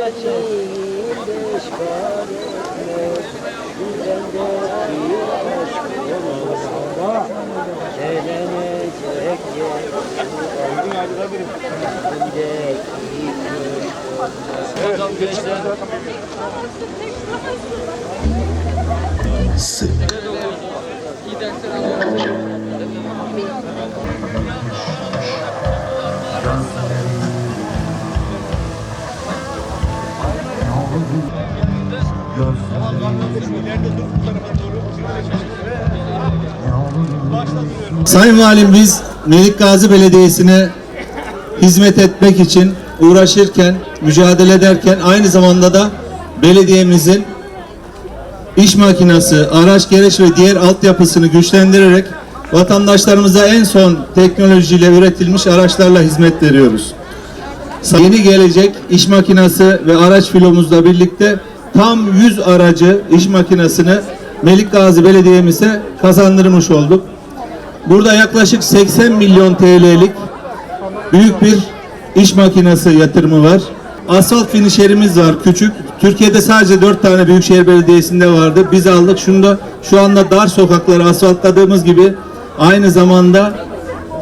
Yer Bakalım gençler Sayın Valim biz Melik Gazi Belediyesi'ne hizmet etmek için uğraşırken, mücadele ederken aynı zamanda da belediyemizin iş makinası, araç gereç ve diğer altyapısını güçlendirerek vatandaşlarımıza en son teknolojiyle üretilmiş araçlarla hizmet veriyoruz. Yeni gelecek iş makinası ve araç filomuzla birlikte tam 100 aracı iş makinasını Melik Gazi Belediye'mize kazandırmış olduk. Burada yaklaşık 80 milyon TL'lik büyük bir iş makinesi yatırımı var. Asfalt finişerimiz var küçük. Türkiye'de sadece 4 tane büyükşehir belediyesinde vardı. Biz aldık. Şunu da şu anda dar sokakları asfaltladığımız gibi aynı zamanda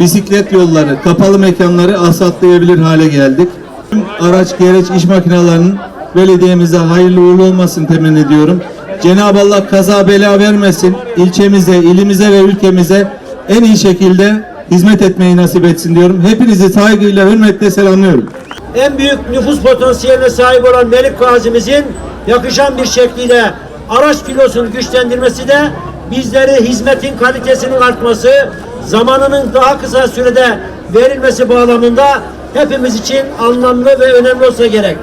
bisiklet yolları, kapalı mekanları asfaltlayabilir hale geldik. Tüm araç, gereç, iş makinelerinin belediyemize hayırlı uğurlu olmasını temenni ediyorum. Cenab-ı Allah kaza bela vermesin. İlçemize, ilimize ve ülkemize en iyi şekilde hizmet etmeyi nasip etsin diyorum. Hepinizi saygıyla, hürmetle selamlıyorum. en büyük nüfus potansiyeline sahip olan Melik Gazi'mizin yakışan bir şekliyle araç filosunu güçlendirmesi de bizleri hizmetin kalitesinin artması, zamanının daha kısa sürede verilmesi bağlamında hepimiz için anlamlı ve önemli olsa gerek.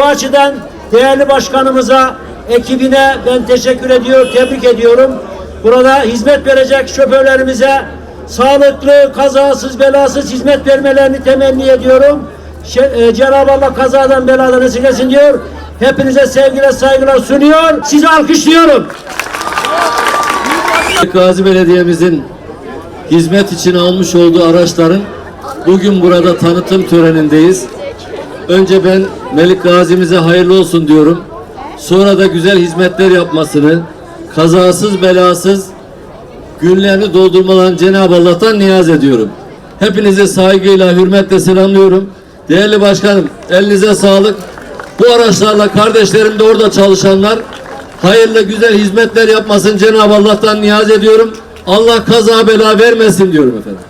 O açıdan değerli başkanımıza, ekibine ben teşekkür ediyor, tebrik ediyorum. Burada hizmet verecek şoförlerimize sağlıklı, kazasız, belasız hizmet vermelerini temenni ediyorum. E, Cenab-ı Allah kazadan beladan esirgesin diyor. Hepinize sevgiler, saygılar sunuyor. Sizi alkışlıyorum. Gazi Belediye'mizin hizmet için almış olduğu araçların bugün burada tanıtım törenindeyiz. Önce ben Melik Gazi'mize hayırlı olsun diyorum. Sonra da güzel hizmetler yapmasını, kazasız belasız günlerini doldurmalarını Cenab-ı Allah'tan niyaz ediyorum. Hepinize saygıyla, hürmetle selamlıyorum. Değerli başkanım, elinize sağlık. Bu araçlarla kardeşlerim de orada çalışanlar hayırlı güzel hizmetler yapmasın Cenab-ı Allah'tan niyaz ediyorum. Allah kaza bela vermesin diyorum efendim.